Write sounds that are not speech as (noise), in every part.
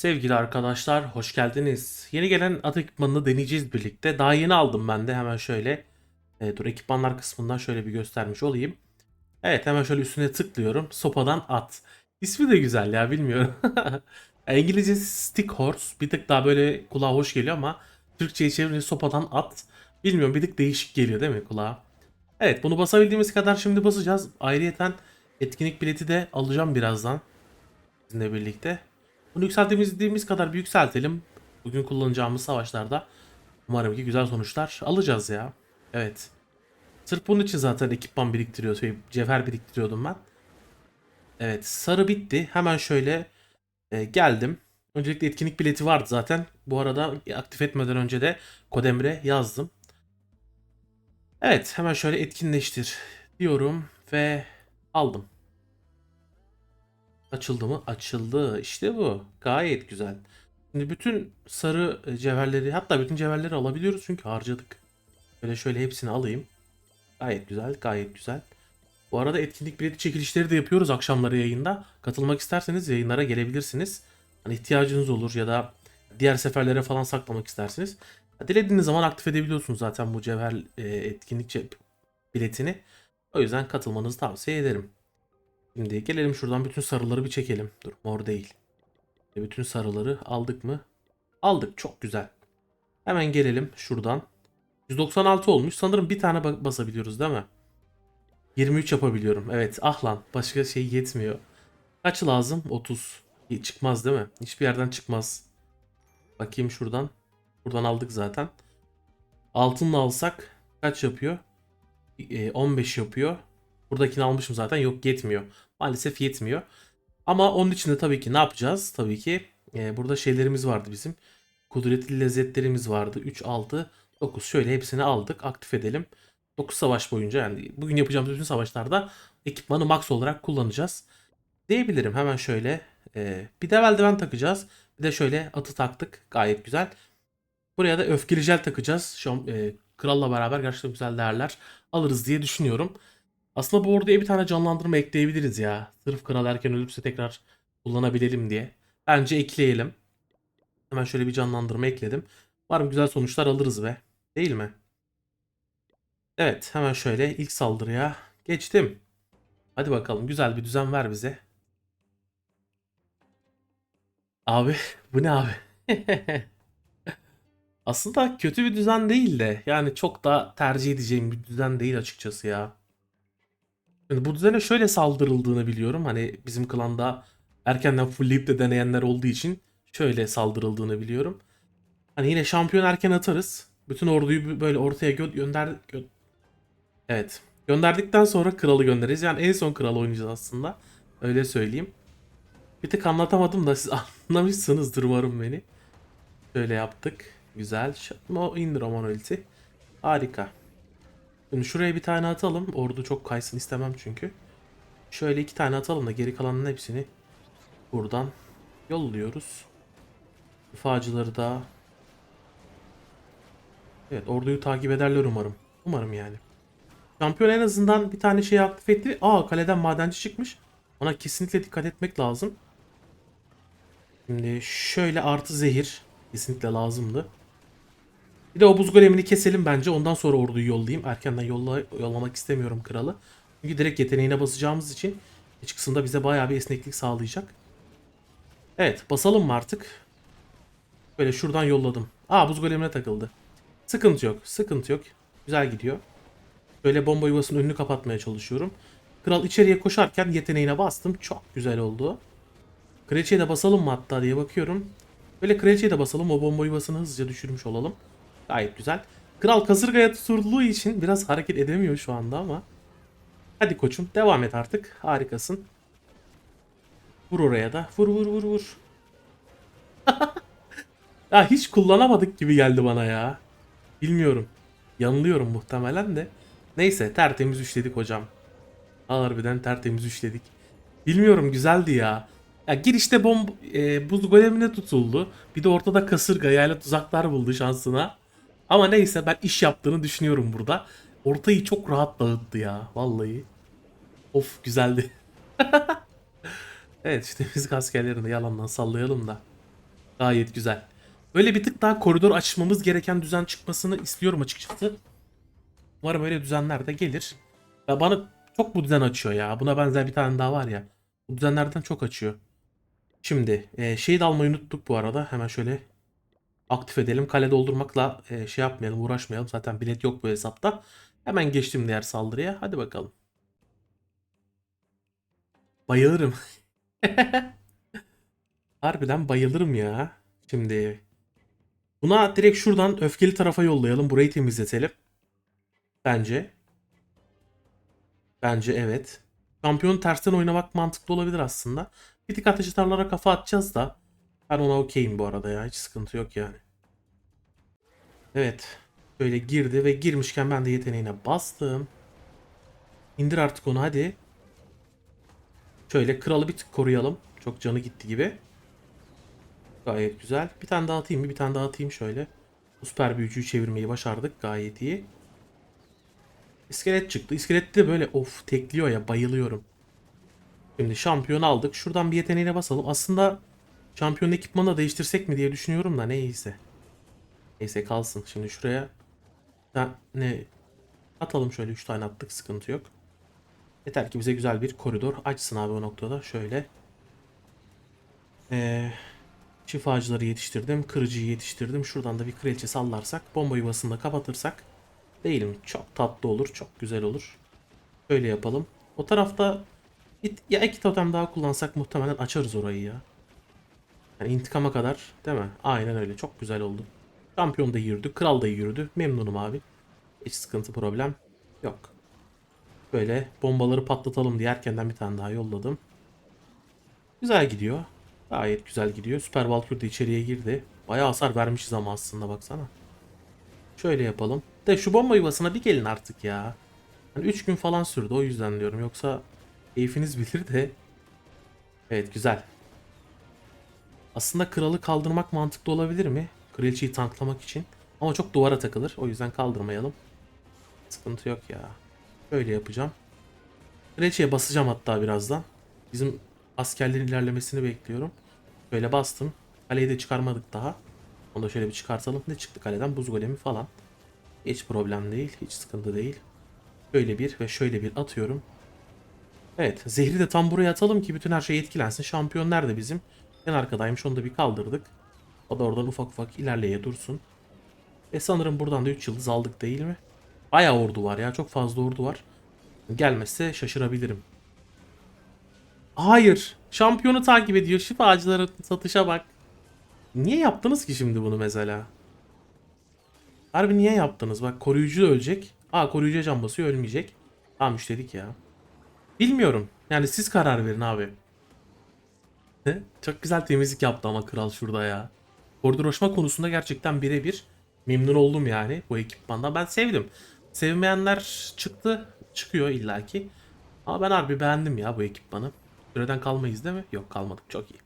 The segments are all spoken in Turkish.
Sevgili arkadaşlar hoş geldiniz. Yeni gelen at ekipmanını deneyeceğiz birlikte. Daha yeni aldım ben de hemen şöyle. E, dur ekipmanlar kısmından şöyle bir göstermiş olayım. Evet hemen şöyle üstüne tıklıyorum. Sopadan at. İsmi de güzel ya bilmiyorum. (laughs) İngilizcesi stick horse. Bir tık daha böyle kulağa hoş geliyor ama Türkçe'ye çevirince sopadan at. Bilmiyorum bir tık değişik geliyor değil mi kulağa? Evet bunu basabildiğimiz kadar şimdi basacağız. Ayrıyeten etkinlik bileti de alacağım birazdan. Sizinle birlikte. Bunu yükselttiğimiz kadar bir yükseltelim. Bugün kullanacağımız savaşlarda umarım ki güzel sonuçlar alacağız ya. Evet. Sırf bunun için zaten ekipman biriktiriyor, şey, cevher biriktiriyordum ben. Evet, sarı bitti. Hemen şöyle e, geldim. Öncelikle etkinlik bileti vardı zaten. Bu arada aktif etmeden önce de Kodemre yazdım. Evet, hemen şöyle etkinleştir diyorum ve aldım. Açıldı mı? Açıldı. İşte bu. Gayet güzel. Şimdi bütün sarı e, cevherleri hatta bütün cevherleri alabiliyoruz çünkü harcadık. Böyle şöyle hepsini alayım. Gayet güzel, gayet güzel. Bu arada etkinlik bileti çekilişleri de yapıyoruz akşamları yayında. Katılmak isterseniz yayınlara gelebilirsiniz. Hani ihtiyacınız olur ya da diğer seferlere falan saklamak isterseniz. Dilediğiniz zaman aktif edebiliyorsunuz zaten bu cevher e, etkinlik biletini. O yüzden katılmanızı tavsiye ederim. Şimdi gelelim şuradan bütün sarıları bir çekelim. Dur mor değil. E, Bütün sarıları aldık mı? Aldık çok güzel. Hemen gelelim şuradan. 196 olmuş. Sanırım bir tane ba- basabiliyoruz değil mi? 23 yapabiliyorum. Evet ah lan başka şey yetmiyor. Kaç lazım? 30. İyi, Çıkmaz değil mi? Hiçbir yerden çıkmaz. Bakayım şuradan. Buradan aldık zaten. Altınla alsak kaç yapıyor? E, 15 yapıyor. Buradakini almışım zaten. Yok yetmiyor. Maalesef yetmiyor. Ama onun için de tabii ki ne yapacağız? Tabii ki e, burada şeylerimiz vardı bizim. Kudretli lezzetlerimiz vardı. 3, 6, 9. Şöyle hepsini aldık. Aktif edelim. 9 savaş boyunca yani bugün yapacağımız bütün savaşlarda ekipmanı max olarak kullanacağız. Diyebilirim hemen şöyle. e, bir de eldiven takacağız. Bir de şöyle atı taktık. Gayet güzel. Buraya da öfkeli jel takacağız. Şu an, e, kralla beraber gerçekten güzel değerler alırız diye düşünüyorum. Aslında bu orduya bir tane canlandırma ekleyebiliriz ya. Sırf kral erken ölürse tekrar kullanabilelim diye. Bence ekleyelim. Hemen şöyle bir canlandırma ekledim. Umarım güzel sonuçlar alırız be. Değil mi? Evet hemen şöyle ilk saldırıya geçtim. Hadi bakalım güzel bir düzen ver bize. Abi bu ne abi? (laughs) Aslında kötü bir düzen değil de yani çok da tercih edeceğim bir düzen değil açıkçası ya. Şimdi bu düzene şöyle saldırıldığını biliyorum. Hani bizim klanda erkenden fullleyip de deneyenler olduğu için şöyle saldırıldığını biliyorum. Hani yine şampiyon erken atarız. Bütün orduyu böyle ortaya gö- gönder gö- Evet. Gönderdikten sonra kralı göndeririz. Yani en son kral oynayacağız aslında. Öyle söyleyeyim. Bir tık anlatamadım da siz (laughs) anlamışsınızdır umarım beni. Şöyle yaptık. Güzel. Ş- O indir o monoliti. Harika. Şimdi şuraya bir tane atalım. Ordu çok kaysın istemem çünkü. Şöyle iki tane atalım da geri kalanın hepsini buradan yolluyoruz. Şifacıları da Evet orduyu takip ederler umarım. Umarım yani. Şampiyon en azından bir tane şey aktif etti. Aa kaleden madenci çıkmış. Ona kesinlikle dikkat etmek lazım. Şimdi şöyle artı zehir kesinlikle lazımdı. Bir de o buz golemini keselim bence. Ondan sonra orduyu yollayayım. Erkenden yolla, yollamak istemiyorum kralı. Çünkü direkt yeteneğine basacağımız için iç kısımda bize bayağı bir esneklik sağlayacak. Evet basalım mı artık? Böyle şuradan yolladım. Aa buz golemine takıldı. Sıkıntı yok. Sıkıntı yok. Güzel gidiyor. Böyle bomba yuvasının önünü kapatmaya çalışıyorum. Kral içeriye koşarken yeteneğine bastım. Çok güzel oldu. Kraliçeye de basalım mı hatta diye bakıyorum. Böyle kraliçeye de basalım. O bomba yuvasını hızlıca düşürmüş olalım. Gayet güzel. Kral kasırgaya tutulduğu için biraz hareket edemiyor şu anda ama. Hadi koçum devam et artık. Harikasın. Vur oraya da. Vur vur vur vur. (laughs) ya hiç kullanamadık gibi geldi bana ya. Bilmiyorum. Yanılıyorum muhtemelen de. Neyse tertemiz üçledik hocam. Harbiden tertemiz üçledik. Bilmiyorum güzeldi ya. Ya girişte bomb e, buz golemine tutuldu. Bir de ortada kasırga yani tuzaklar buldu şansına. Ama neyse ben iş yaptığını düşünüyorum burada. Ortayı çok rahat dağıttı ya vallahi. Of güzeldi. (laughs) evet işte biz askerlerini de yalandan sallayalım da. Gayet güzel. Böyle bir tık daha koridor açmamız gereken düzen çıkmasını istiyorum açıkçası. Umarım öyle düzenler de gelir. Ya bana çok bu düzen açıyor ya. Buna benzer bir tane daha var ya. Bu düzenlerden çok açıyor. Şimdi e, şeyi de almayı unuttuk bu arada. Hemen şöyle aktif edelim. Kale doldurmakla e, şey yapmayalım, uğraşmayalım. Zaten bilet yok bu hesapta. Hemen geçtim diğer saldırıya. Hadi bakalım. Bayılırım. (laughs) Harbiden bayılırım ya. Şimdi buna direkt şuradan öfkeli tarafa yollayalım. Burayı temizletelim. Bence. Bence evet. Şampiyon tersten oynamak mantıklı olabilir aslında. Bir tık ateş atarlara kafa atacağız da. Ben ona okeyim bu arada ya. Hiç sıkıntı yok yani. Evet. Böyle girdi ve girmişken ben de yeteneğine bastım. İndir artık onu hadi. Şöyle kralı bir tık koruyalım. Çok canı gitti gibi. Gayet güzel. Bir tane daha atayım mı? Bir tane daha atayım şöyle. Bu süper büyücüyü çevirmeyi başardık. Gayet iyi. İskelet çıktı. İskelet de böyle of tekliyor ya bayılıyorum. Şimdi şampiyon aldık. Şuradan bir yeteneğine basalım. Aslında şampiyon ekipmanı da değiştirsek mi diye düşünüyorum da neyse. Neyse kalsın. Şimdi şuraya Ha, ne atalım şöyle 3 tane attık sıkıntı yok. Yeter ki bize güzel bir koridor açsın abi o noktada. Şöyle. Ee, şifacıları yetiştirdim. Kırıcıyı yetiştirdim. Şuradan da bir kraliçe sallarsak. Bomba yuvasını da kapatırsak. Değil mi? Çok tatlı olur. Çok güzel olur. Şöyle yapalım. O tarafta ya iki totem daha kullansak muhtemelen açarız orayı ya. Yani intikama kadar değil mi? Aynen öyle. Çok güzel oldu. Şampiyon da yürüdü. Kral da yürüdü. Memnunum abi. Hiç sıkıntı problem yok. Böyle bombaları patlatalım diye erkenden bir tane daha yolladım. Güzel gidiyor. Gayet güzel gidiyor. Süper Valkyrie de içeriye girdi. Bayağı hasar vermişiz ama aslında baksana. Şöyle yapalım. De şu bomba yuvasına bir gelin artık ya. Hani 3 gün falan sürdü o yüzden diyorum. Yoksa keyfiniz (laughs) bilir de. Evet güzel. Aslında kralı kaldırmak mantıklı olabilir mi? Kraliçeyi tanklamak için. Ama çok duvara takılır. O yüzden kaldırmayalım. Sıkıntı yok ya. Böyle yapacağım. Kraliçeye basacağım hatta birazdan. Bizim askerlerin ilerlemesini bekliyorum. Böyle bastım. Kaleyi de çıkarmadık daha. Onu da şöyle bir çıkartalım. Ne çıktı kaleden? Buz golemi falan. Hiç problem değil. Hiç sıkıntı değil. Şöyle bir ve şöyle bir atıyorum. Evet. Zehri de tam buraya atalım ki bütün her şey etkilensin. Şampiyon nerede bizim? En arkadaymış. Onu da bir kaldırdık. O da oradan ufak ufak ilerleye dursun. E sanırım buradan da 3 yıldız aldık değil mi? Bayağı ordu var ya. Çok fazla ordu var. Gelmezse şaşırabilirim. Hayır. Şampiyonu takip ediyor. Şifacıların satışa bak. Niye yaptınız ki şimdi bunu mesela? Harbi niye yaptınız? Bak koruyucu ölecek. Aa koruyucuya can basıyor ölmeyecek. Tamam işledik ya. Bilmiyorum. Yani siz karar verin abi. Çok güzel temizlik yaptı ama kral şurada ya. Koridor aşma konusunda gerçekten birebir memnun oldum yani bu ekipmandan. Ben sevdim. Sevmeyenler çıktı. Çıkıyor illaki. Ama ben harbi beğendim ya bu ekipmanı. Süreden kalmayız değil mi? Yok kalmadık. Çok iyi.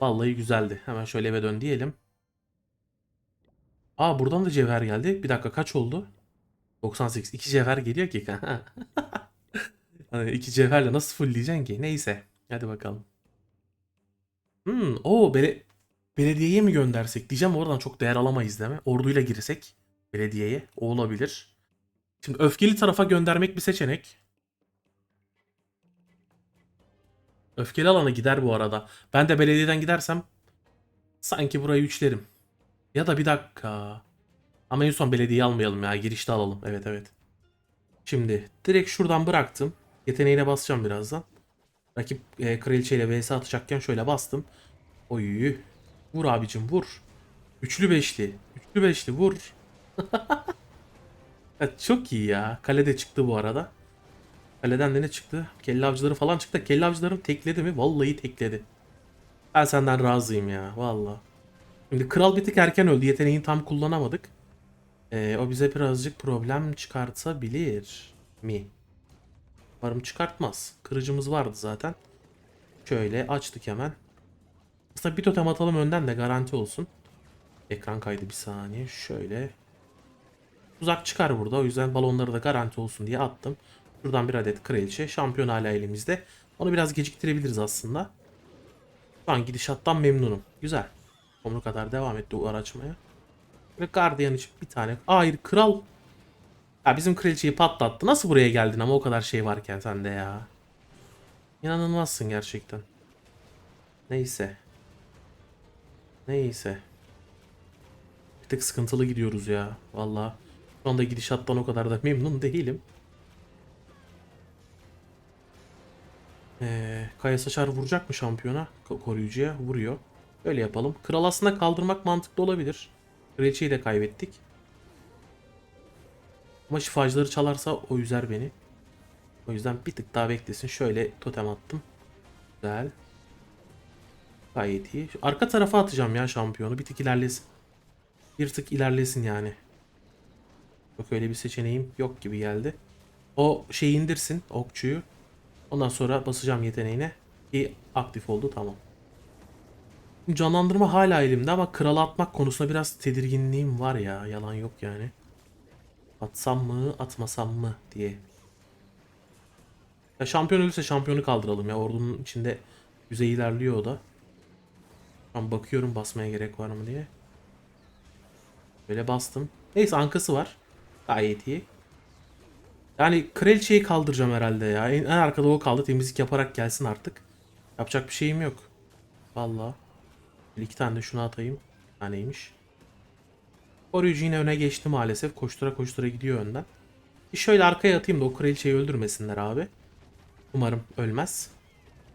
Vallahi güzeldi. Hemen şöyle eve dön diyelim. Aa buradan da cevher geldi. Bir dakika kaç oldu? 98. 2 cevher geliyor ki. (laughs) hani iki cevherle nasıl fullleyeceksin ki? Neyse. Hadi bakalım. Hmm, o bele belediyeye mi göndersek diyeceğim oradan çok değer alamayız değil mi? Orduyla girsek belediyeye o olabilir. Şimdi öfkeli tarafa göndermek bir seçenek. Öfkeli alana gider bu arada. Ben de belediyeden gidersem sanki burayı üçlerim. Ya da bir dakika. Ama en son belediyeyi almayalım ya. Girişte alalım. Evet evet. Şimdi direkt şuradan bıraktım. Yeteneğine basacağım birazdan. Rakip e, kraliçeyle vs atacakken şöyle bastım. Oy. Vur abicim vur. Üçlü beşli. Üçlü beşli vur. (laughs) çok iyi ya. Kalede çıktı bu arada. Kaleden de ne çıktı? Kelle avcıları falan çıktı. Kelle avcılarım tekledi mi? Vallahi tekledi. Ben senden razıyım ya. Vallahi. Şimdi kral bir tık erken öldü. Yeteneğini tam kullanamadık. Ee, o bize birazcık problem çıkartabilir mi? Umarım çıkartmaz. Kırıcımız vardı zaten. Şöyle açtık hemen. Aslında bir totem atalım önden de garanti olsun. Ekran kaydı bir saniye. Şöyle. Uzak çıkar burada. O yüzden balonları da garanti olsun diye attım. Şuradan bir adet kraliçe. Şampiyon hala elimizde. Onu biraz geciktirebiliriz aslında. Şu an gidişattan memnunum. Güzel. Tomru kadar devam etti duvar açmaya. Ve Guardian için bir tane. Hayır kral. Ya bizim kraliçeyi patlattı. Nasıl buraya geldin ama o kadar şey varken sende ya. İnanılmazsın gerçekten. Neyse. Neyse. Bir tık sıkıntılı gidiyoruz ya. Valla. Şu anda gidişattan o kadar da memnun değilim. Ee, Kaya Saçar vuracak mı şampiyona? Ko- Koruyucuya vuruyor. Öyle yapalım. Kral aslında kaldırmak mantıklı olabilir. Kraliçeyi de kaybettik. Ama şifacıları çalarsa o üzer beni. O yüzden bir tık daha beklesin. Şöyle totem attım. Güzel. Gayet iyi. Şu arka tarafa atacağım ya şampiyonu. Bir tık ilerlesin. Bir tık ilerlesin yani. Yok öyle bir seçeneğim yok gibi geldi. O şeyi indirsin okçuyu. Ondan sonra basacağım yeteneğine. Ki aktif oldu tamam. Canlandırma hala elimde ama krala atmak konusunda biraz tedirginliğim var ya. Yalan yok yani. Atsam mı atmasam mı diye. Ya şampiyon ölürse şampiyonu kaldıralım ya. Ordunun içinde yüzey ilerliyor o da. Ben bakıyorum basmaya gerek var mı diye. Böyle bastım. Neyse ankası var. Gayet iyi. Yani kraliçeyi kaldıracağım herhalde ya. En, en arkada o kaldı. Temizlik yaparak gelsin artık. Yapacak bir şeyim yok. Vallahi. Bir iki tane de şunu atayım. Bir taneymiş. Koruyucu yine öne geçti maalesef. Koştura koştura gidiyor önden. Bir şöyle arkaya atayım da o kraliçeyi öldürmesinler abi. Umarım ölmez.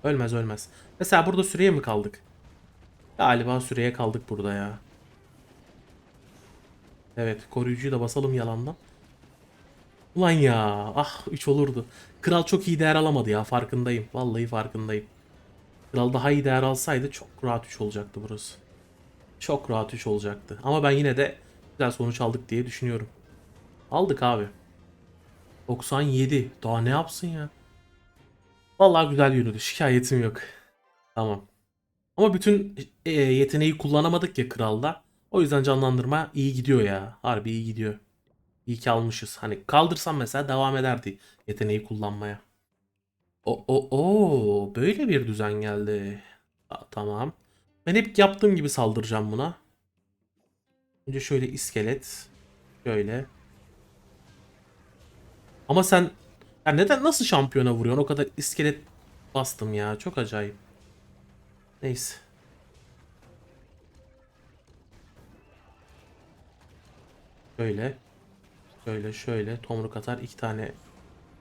Ölmez ölmez. Mesela burada süreye mi kaldık? Galiba süreye kaldık burada ya. Evet koruyucuyu da basalım yalandan. Ulan ya ah 3 olurdu. Kral çok iyi değer alamadı ya farkındayım. Vallahi farkındayım. Kral daha iyi değer alsaydı çok rahat 3 olacaktı burası. Çok rahat 3 olacaktı. Ama ben yine de güzel sonuç aldık diye düşünüyorum. Aldık abi. 97. Daha ne yapsın ya? Vallahi güzel yürüdü. Şikayetim yok. Tamam. Ama bütün e, yeteneği kullanamadık ya kralda. O yüzden canlandırma iyi gidiyor ya. Harbi iyi gidiyor. İyi ki almışız. Hani kaldırsam mesela devam ederdi yeteneği kullanmaya. O o o böyle bir düzen geldi. Ta- tamam. Ben hep yaptığım gibi saldıracağım buna. Önce şöyle iskelet. Şöyle. Ama sen ya neden nasıl şampiyona vuruyorsun? O kadar iskelet bastım ya. Çok acayip. Neyse. Şöyle. Şöyle şöyle. Tomruk atar. iki tane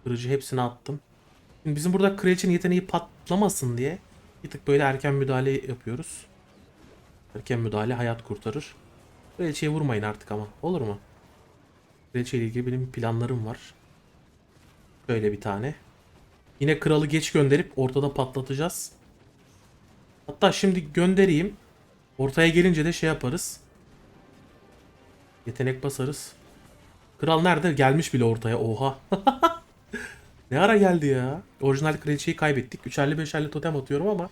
kırıcı hepsini attım. Şimdi bizim burada kraliçenin yeteneği patlamasın diye bir tık böyle erken müdahale yapıyoruz. Erken müdahale hayat kurtarır. Kraliçeye vurmayın artık ama. Olur mu? Kraliçe ile ilgili benim planlarım var. Böyle bir tane. Yine kralı geç gönderip ortada patlatacağız. Hatta şimdi göndereyim. Ortaya gelince de şey yaparız. Yetenek basarız. Kral nerede? Gelmiş bile ortaya. Oha. (laughs) ne ara geldi ya? Orijinal kraliçeyi kaybettik. Üçerli beşerli totem atıyorum ama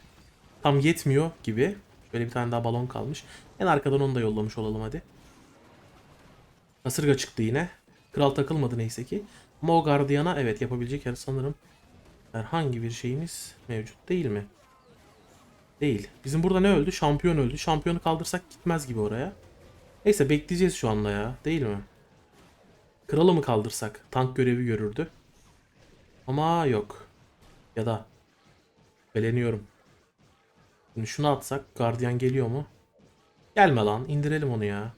tam yetmiyor gibi. Şöyle bir tane daha balon kalmış. En arkadan onu da yollamış olalım hadi. Kasırga çıktı yine. Kral takılmadı neyse ki. Ama o gardiyana evet yapabilecek yer sanırım herhangi bir şeyimiz mevcut değil mi? Değil. Bizim burada ne öldü? Şampiyon öldü. Şampiyonu kaldırsak gitmez gibi oraya. Neyse bekleyeceğiz şu anda ya. Değil mi? Kralı mı kaldırsak? Tank görevi görürdü. Ama yok. Ya da beleniyorum. Şimdi şunu atsak gardiyan geliyor mu? Gelme lan. indirelim onu ya.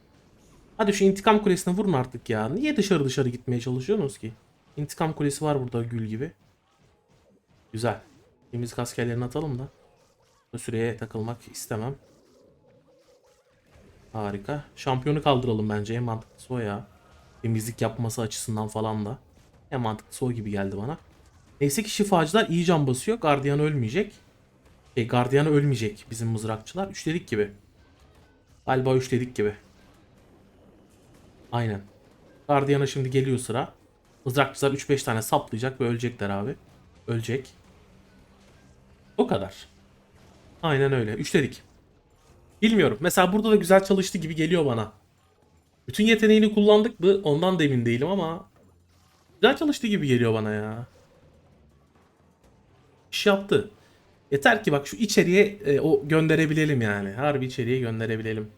Hadi şu intikam kulesine vurun artık ya. Niye dışarı dışarı gitmeye çalışıyorsunuz ki? İntikam kulesi var burada gül gibi. Güzel. Temizlik askerlerini atalım da. Bu süreye takılmak istemem. Harika. Şampiyonu kaldıralım bence. En mantıklısı o ya. Temizlik yapması açısından falan da. En mantıklısı o gibi geldi bana. Neyse ki şifacılar iyi can basıyor. Gardiyan ölmeyecek. Şey, gardiyan ölmeyecek bizim mızrakçılar. Üçledik gibi. Galiba üçledik gibi. Aynen. Gardiyana şimdi geliyor sıra. Mızrakçılar 3-5 tane saplayacak ve ölecekler abi. Ölecek. O kadar. Aynen öyle. Üçledik. Bilmiyorum. Mesela burada da güzel çalıştı gibi geliyor bana. Bütün yeteneğini kullandık mı ondan da emin değilim ama güzel çalıştı gibi geliyor bana ya. İş yaptı. Yeter ki bak şu içeriye e, o gönderebilelim yani. Harbi içeriye gönderebilelim.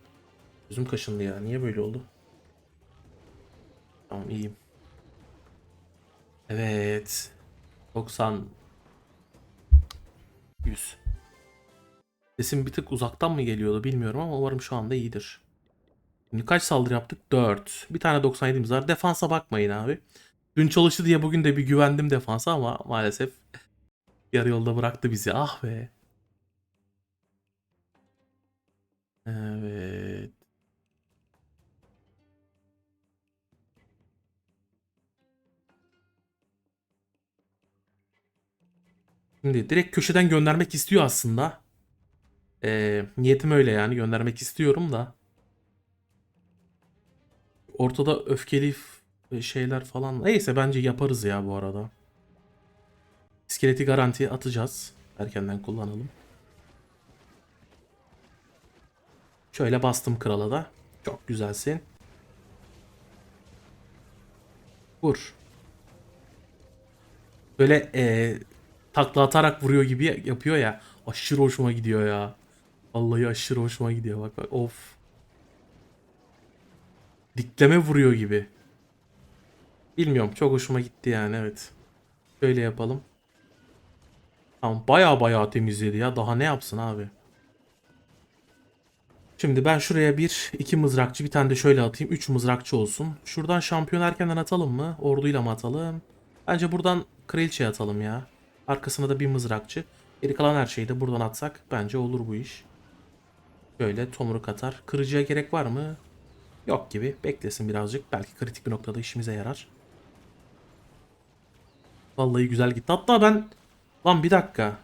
Gözüm kaşındı ya. Niye böyle oldu? Tamam iyiyim. Evet. 90 100. Sesim bir tık uzaktan mı geliyordu bilmiyorum ama umarım şu anda iyidir. Şimdi kaç saldırı yaptık? 4. Bir tane 97'miz var. Defansa bakmayın abi. Dün çalıştı diye bugün de bir güvendim defansa ama maalesef yarı yolda bıraktı bizi. Ah be. Evet. Şimdi direkt köşeden göndermek istiyor aslında. Ee, niyetim öyle yani göndermek istiyorum da. Ortada öfkeli şeyler falan. Neyse bence yaparız ya bu arada. İskeleti garantiye atacağız. Erkenden kullanalım. Şöyle bastım krala da. Çok güzelsin. Vur. Böyle eee takla atarak vuruyor gibi yapıyor ya. Aşırı hoşuma gidiyor ya. Vallahi aşırı hoşuma gidiyor bak bak of. Dikleme vuruyor gibi. Bilmiyorum çok hoşuma gitti yani evet. Şöyle yapalım. Tamam baya baya temizledi ya. Daha ne yapsın abi? Şimdi ben şuraya bir iki mızrakçı bir tane de şöyle atayım. Üç mızrakçı olsun. Şuradan şampiyon erkenden atalım mı? Orduyla mı atalım? Bence buradan kraliçe atalım ya. Arkasına da bir mızrakçı. Geri kalan her şeyi de buradan atsak bence olur bu iş. Böyle tomruk atar. Kırıcıya gerek var mı? Yok gibi. Beklesin birazcık. Belki kritik bir noktada işimize yarar. Vallahi güzel gitti. Hatta ben... Lan bir dakika.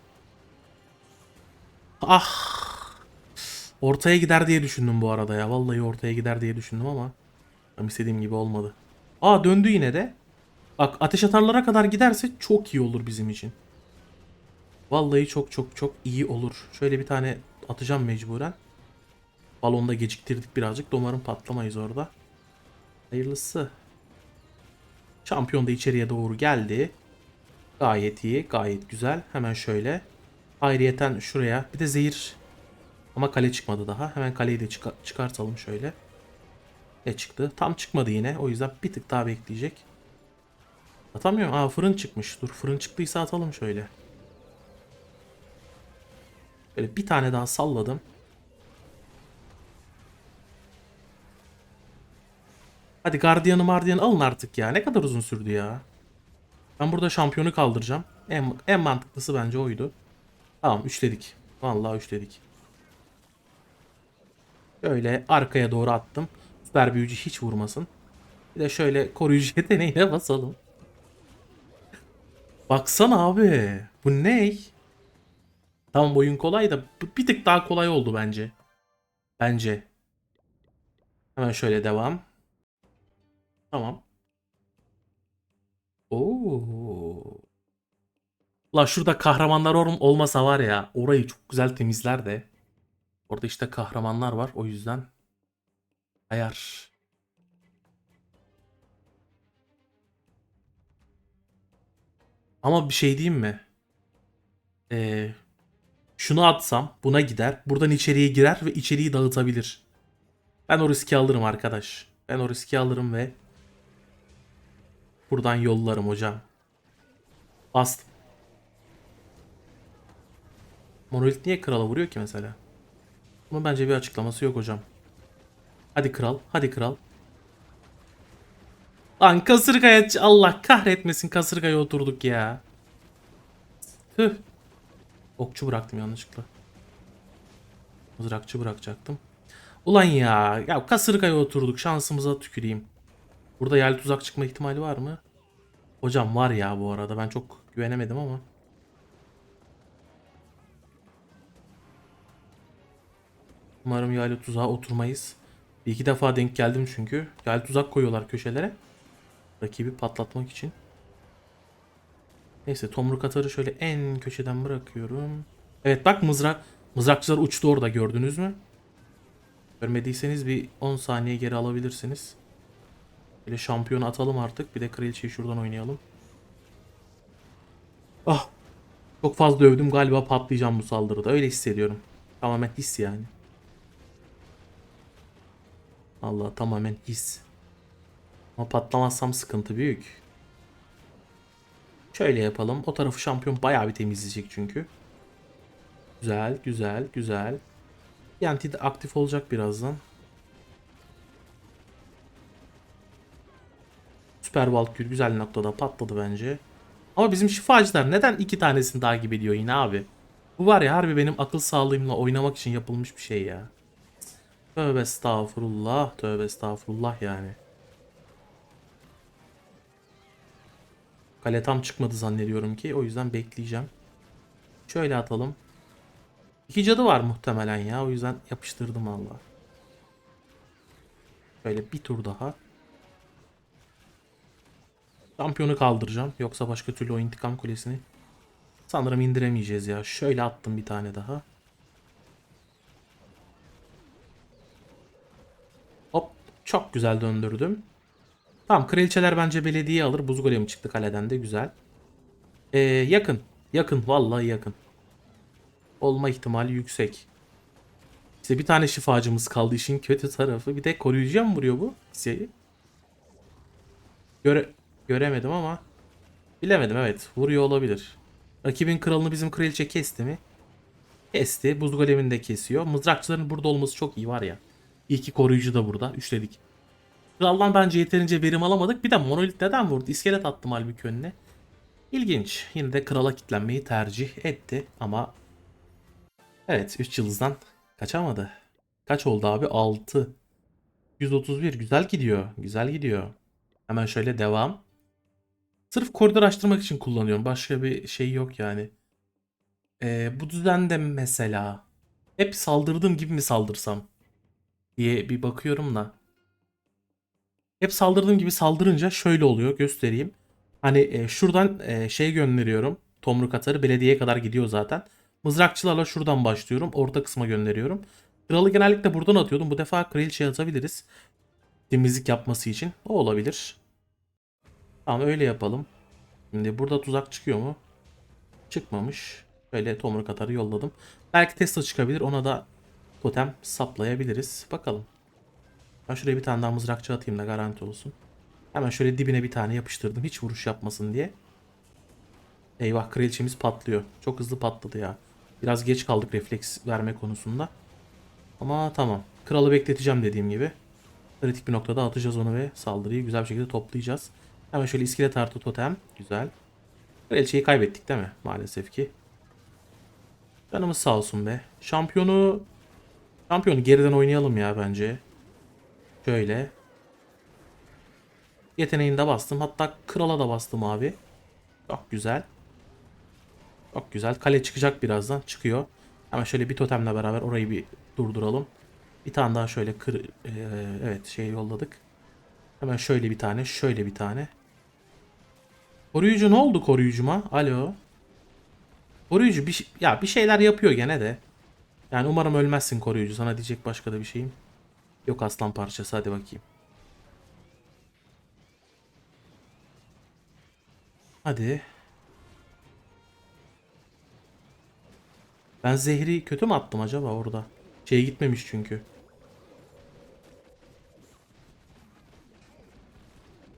Ah. Ortaya gider diye düşündüm bu arada ya. Vallahi ortaya gider diye düşündüm ama. Tam istediğim gibi olmadı. Aa döndü yine de. Bak ateş atarlara kadar giderse çok iyi olur bizim için. Vallahi çok çok çok iyi olur. Şöyle bir tane atacağım mecburen. Balonda geciktirdik birazcık. da Umarım patlamayız orada. Hayırlısı. Şampiyon da içeriye doğru geldi. Gayet iyi. Gayet güzel. Hemen şöyle. Ayrıyeten şuraya. Bir de zehir. Ama kale çıkmadı daha. Hemen kaleyi de çıka- çıkartalım şöyle. Ne çıktı? Tam çıkmadı yine. O yüzden bir tık daha bekleyecek. Atamıyorum. Aa fırın çıkmış. Dur fırın çıktıysa atalım şöyle. Böyle bir tane daha salladım. Hadi gardiyanı mardiyanı alın artık ya. Ne kadar uzun sürdü ya. Ben burada şampiyonu kaldıracağım. En, en mantıklısı bence oydu. Tamam üçledik. Vallahi üçledik. Şöyle arkaya doğru attım. Süper büyücü hiç vurmasın. Bir de şöyle koruyucu (laughs) yeteneğine basalım. Baksana abi. Bu ne? Tamam oyun kolay da bir tık daha kolay oldu bence. Bence. Hemen şöyle devam. Tamam. Oo. La şurada kahramanlar ol- olmasa var ya orayı çok güzel temizler de. Orada işte kahramanlar var o yüzden. Ayar. Ama bir şey diyeyim mi? Ee, şunu atsam buna gider. Buradan içeriye girer ve içeriği dağıtabilir. Ben o riski alırım arkadaş. Ben o riski alırım ve buradan yollarım hocam. Bastım. Monolit niye krala vuruyor ki mesela? Bunun bence bir açıklaması yok hocam. Hadi kral, hadi kral. Lan kasırgaya Allah kahretmesin kasırgaya oturduk ya. Tüh. Okçu bıraktım yanlışlıkla. Mızrakçı bırakacaktım. Ulan ya. Ya kasırgaya oturduk. Şansımıza tüküreyim. Burada yerli tuzak çıkma ihtimali var mı? Hocam var ya bu arada. Ben çok güvenemedim ama. Umarım yaylı tuzağa oturmayız. Bir iki defa denk geldim çünkü. Yaylı tuzak koyuyorlar köşelere. Rakibi patlatmak için. Neyse tomruk atarı şöyle en köşeden bırakıyorum. Evet bak mızrak. Mızrakçılar uçtu orada gördünüz mü? Görmediyseniz bir 10 saniye geri alabilirsiniz. Böyle şampiyonu atalım artık. Bir de kraliçeyi şuradan oynayalım. Ah. Çok fazla övdüm galiba patlayacağım bu saldırıda. Öyle hissediyorum. Tamamen his yani. Allah tamamen his. Ama patlamazsam sıkıntı büyük. Şöyle yapalım. O tarafı şampiyon bayağı bir temizleyecek çünkü. Güzel, güzel, güzel. TNT de aktif olacak birazdan. Süper Valkür güzel noktada patladı bence. Ama bizim şifacılar neden iki tanesini takip ediyor yine abi? Bu var ya harbi benim akıl sağlığımla oynamak için yapılmış bir şey ya. Tövbe estağfurullah, tövbe estağfurullah yani. Kale tam çıkmadı zannediyorum ki. O yüzden bekleyeceğim. Şöyle atalım. İki cadı var muhtemelen ya. O yüzden yapıştırdım Allah. Böyle bir tur daha. Şampiyonu kaldıracağım. Yoksa başka türlü o intikam kulesini sanırım indiremeyeceğiz ya. Şöyle attım bir tane daha. Hop. Çok güzel döndürdüm. Tamam kraliçeler bence belediye alır. Buz golemi çıktı kaleden de güzel. Ee, yakın. Yakın. Vallahi yakın. Olma ihtimali yüksek. İşte bir tane şifacımız kaldı işin kötü tarafı. Bir de koruyucuya mı vuruyor bu şeyi? Göre göremedim ama bilemedim evet. Vuruyor olabilir. Rakibin kralını bizim kraliçe kesti mi? Kesti. Buz golemini de kesiyor. Mızrakçıların burada olması çok iyi var ya. İyi ki koruyucu da burada. Üçledik. Kraldan bence yeterince verim alamadık. Bir de monolit neden vurdu? İskelet attım halbuki önüne. İlginç. Yine de krala kitlenmeyi tercih etti ama evet 3 yıldızdan kaçamadı. Kaç oldu abi? 6. 131 güzel gidiyor. Güzel gidiyor. Hemen şöyle devam. Sırf koridor açtırmak için kullanıyorum. Başka bir şey yok yani. Ee, bu düzende mesela hep saldırdığım gibi mi saldırsam diye bir bakıyorum da. Hep saldırdığım gibi saldırınca şöyle oluyor göstereyim. Hani e, şuradan e, şey gönderiyorum. Tomruk atarı belediyeye kadar gidiyor zaten. Mızrakçılarla şuradan başlıyorum. Orta kısma gönderiyorum. Kralı genellikle buradan atıyordum. Bu defa kraliçeye atabiliriz. Temizlik yapması için. O olabilir. Tamam öyle yapalım. Şimdi burada tuzak çıkıyor mu? Çıkmamış. Böyle tomruk atarı yolladım. Belki Tesla çıkabilir. Ona da totem saplayabiliriz. Bakalım. Ben şuraya bir tane daha mızrakçı atayım da garanti olsun. Hemen şöyle dibine bir tane yapıştırdım. Hiç vuruş yapmasın diye. Eyvah kraliçemiz patlıyor. Çok hızlı patladı ya. Biraz geç kaldık refleks verme konusunda. Ama tamam. Kralı bekleteceğim dediğim gibi. Kritik bir noktada atacağız onu ve saldırıyı güzel bir şekilde toplayacağız. Hemen şöyle iskelet artı totem. Güzel. Kraliçeyi kaybettik değil mi? Maalesef ki. Canımız sağ olsun be. Şampiyonu Şampiyonu geriden oynayalım ya bence. Şöyle. Yeteneğini de bastım. Hatta krala da bastım abi. Çok güzel. Çok güzel. Kale çıkacak birazdan. Çıkıyor. Hemen şöyle bir totemle beraber orayı bir durduralım. Bir tane daha şöyle kır, ee, evet şey yolladık. Hemen şöyle bir tane, şöyle bir tane. Koruyucu ne oldu koruyucuma? Alo. Koruyucu bir, şey- ya bir şeyler yapıyor gene de. Yani umarım ölmezsin koruyucu. Sana diyecek başka da bir şeyim. Yok aslan parçası hadi bakayım. Hadi. Ben zehri kötü mü attım acaba orada? Şey gitmemiş çünkü.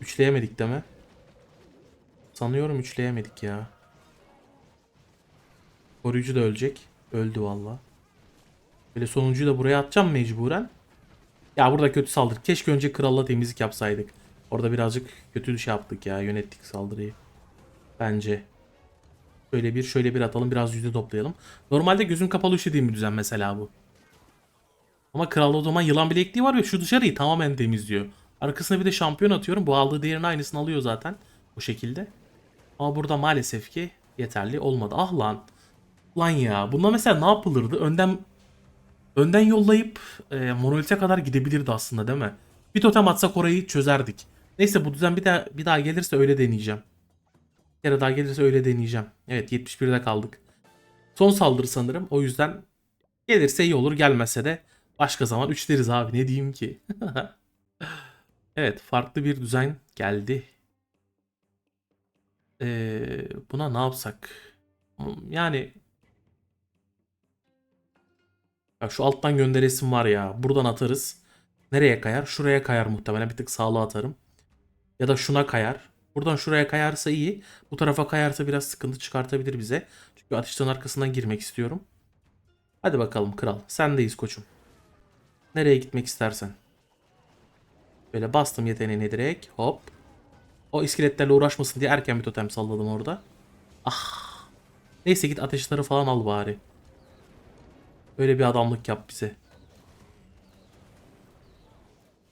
Üçleyemedik mi? Sanıyorum üçleyemedik ya. Koruyucu da ölecek. Öldü valla. Böyle sonuncuyu da buraya atacağım mecburen. Ya burada kötü saldırı. Keşke önce kralla temizlik yapsaydık. Orada birazcık kötü şey yaptık ya. Yönettik saldırıyı. Bence. Şöyle bir şöyle bir atalım. Biraz yüzde toplayalım. Normalde gözüm kapalı üşüdüğüm bir düzen mesela bu. Ama kralda o zaman yılan bilekliği var ve şu dışarıyı tamamen temizliyor. Arkasına bir de şampiyon atıyorum. Bu aldığı değerin aynısını alıyor zaten. Bu şekilde. Ama burada maalesef ki yeterli olmadı. Ah lan. Lan ya. Bunda mesela ne yapılırdı? Önden önden yollayıp e, monolite kadar gidebilirdi aslında değil mi? Bir totem atsak orayı çözerdik. Neyse bu düzen bir daha bir daha gelirse öyle deneyeceğim. Bir kere daha gelirse öyle deneyeceğim. Evet 71'de kaldık. Son saldırı sanırım. O yüzden gelirse iyi olur gelmezse de başka zaman 3 deriz abi ne diyeyim ki. (laughs) evet farklı bir düzen geldi. Ee, buna ne yapsak? Yani ya şu alttan gönderesim var ya. Buradan atarız. Nereye kayar? Şuraya kayar muhtemelen. Bir tık sağlığa atarım. Ya da şuna kayar. Buradan şuraya kayarsa iyi. Bu tarafa kayarsa biraz sıkıntı çıkartabilir bize. Çünkü atıştan arkasından girmek istiyorum. Hadi bakalım kral. Sendeyiz koçum. Nereye gitmek istersen. Böyle bastım yeteneğini direkt. Hop. O iskeletlerle uğraşmasın diye erken bir totem salladım orada. Ah. Neyse git ateşleri falan al bari. Öyle bir adamlık yap bize.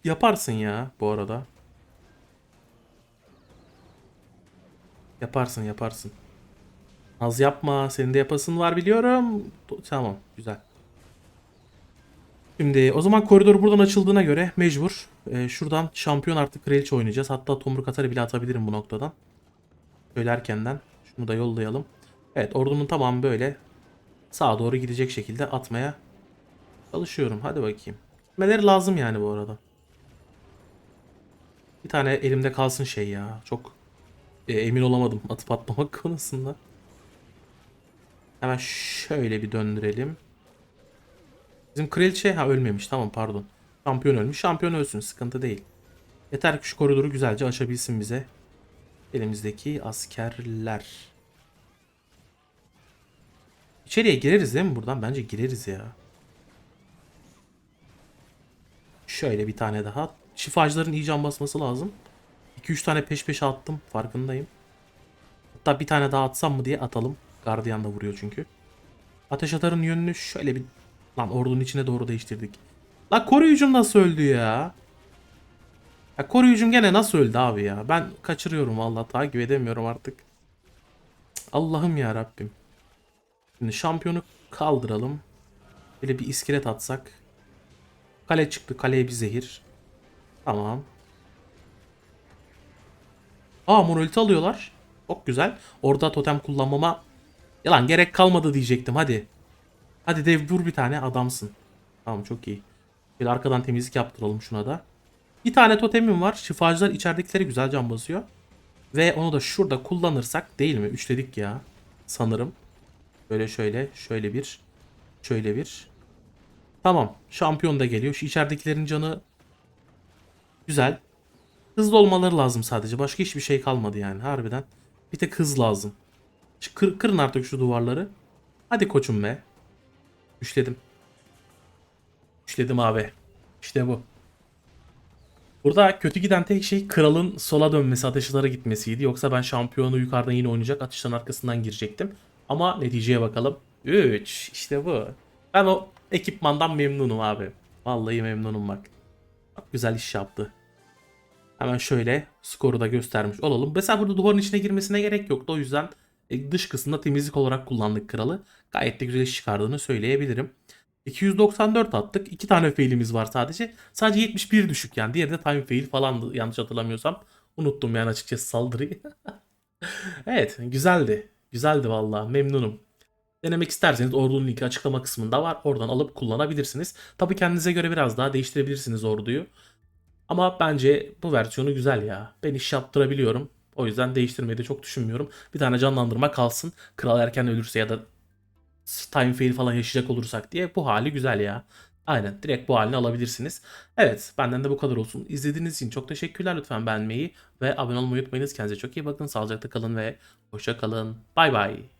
Yaparsın ya bu arada. Yaparsın yaparsın. Az yapma. Senin de yapasın var biliyorum. Tamam güzel. Şimdi o zaman koridor buradan açıldığına göre mecbur. e, şuradan şampiyon artık kraliçe oynayacağız. Hatta tomruk atarı bile atabilirim bu noktadan. Şöyle erkenden. Şunu da yollayalım. Evet ordunun tamamı böyle sağa doğru gidecek şekilde atmaya çalışıyorum. Hadi bakayım. Gitmeleri lazım yani bu arada. Bir tane elimde kalsın şey ya. Çok e, emin olamadım atıp atmamak (laughs) konusunda. Hemen şöyle bir döndürelim. Bizim kraliçe ha ölmemiş tamam pardon. Şampiyon ölmüş. Şampiyon ölsün sıkıntı değil. Yeter ki şu koridoru güzelce aşabilsin bize. Elimizdeki askerler. İçeriye gireriz değil mi buradan? Bence gireriz ya. Şöyle bir tane daha. Şifacıların iyi basması lazım. 2-3 tane peş peşe attım. Farkındayım. Hatta bir tane daha atsam mı diye atalım. Gardiyan da vuruyor çünkü. Ateş atarın yönünü şöyle bir... Lan ordunun içine doğru değiştirdik. Lan koruyucum nasıl öldü ya? Ya koruyucum gene nasıl öldü abi ya? Ben kaçırıyorum vallahi takip edemiyorum artık. Allah'ım ya Rabbim. Şimdi şampiyonu kaldıralım. Böyle bir iskelet atsak. Kale çıktı. Kaleye bir zehir. Tamam. Aa monoliti alıyorlar. Çok güzel. Orada totem kullanmama yalan gerek kalmadı diyecektim. Hadi. Hadi dev vur bir tane adamsın. Tamam çok iyi. Bir arkadan temizlik yaptıralım şuna da. Bir tane totemim var. Şifacılar içeridekileri güzel can basıyor. Ve onu da şurada kullanırsak değil mi? Üçledik ya. Sanırım. Böyle şöyle. Şöyle bir. Şöyle bir. Tamam. Şampiyon da geliyor. Şu içeridekilerin canı güzel. Hızlı olmaları lazım sadece. Başka hiçbir şey kalmadı yani harbiden. Bir tek hız lazım. Kır, kırın artık şu duvarları. Hadi koçum be. Üçledim. Üçledim abi. İşte bu. Burada kötü giden tek şey kralın sola dönmesi, ateşlere gitmesiydi. Yoksa ben şampiyonu yukarıdan yine oynayacak, atışların arkasından girecektim. Ama neticeye bakalım. 3. işte bu. Ben o ekipmandan memnunum abi. Vallahi memnunum bak. Çok güzel iş yaptı. Hemen şöyle skoru da göstermiş olalım. Mesela burada duvarın içine girmesine gerek yoktu. O yüzden dış kısımda temizlik olarak kullandık kralı. Gayet de güzel iş çıkardığını söyleyebilirim. 294 attık. 2 tane failimiz var sadece. Sadece 71 düşük yani. Diğeri de time fail falandı yanlış hatırlamıyorsam. Unuttum yani açıkçası saldırıyı. (laughs) evet güzeldi. Güzeldi vallahi memnunum. Denemek isterseniz ordunun linki açıklama kısmında var. Oradan alıp kullanabilirsiniz. Tabi kendinize göre biraz daha değiştirebilirsiniz orduyu. Ama bence bu versiyonu güzel ya. Ben iş yaptırabiliyorum. O yüzden değiştirmeyi de çok düşünmüyorum. Bir tane canlandırma kalsın. Kral erken ölürse ya da time fail falan yaşayacak olursak diye bu hali güzel ya. Aynen direkt bu halini alabilirsiniz. Evet benden de bu kadar olsun. İzlediğiniz için çok teşekkürler. Lütfen beğenmeyi ve abone olmayı unutmayınız. Kendinize çok iyi bakın. Sağlıcakla kalın ve hoşça kalın. Bay bay.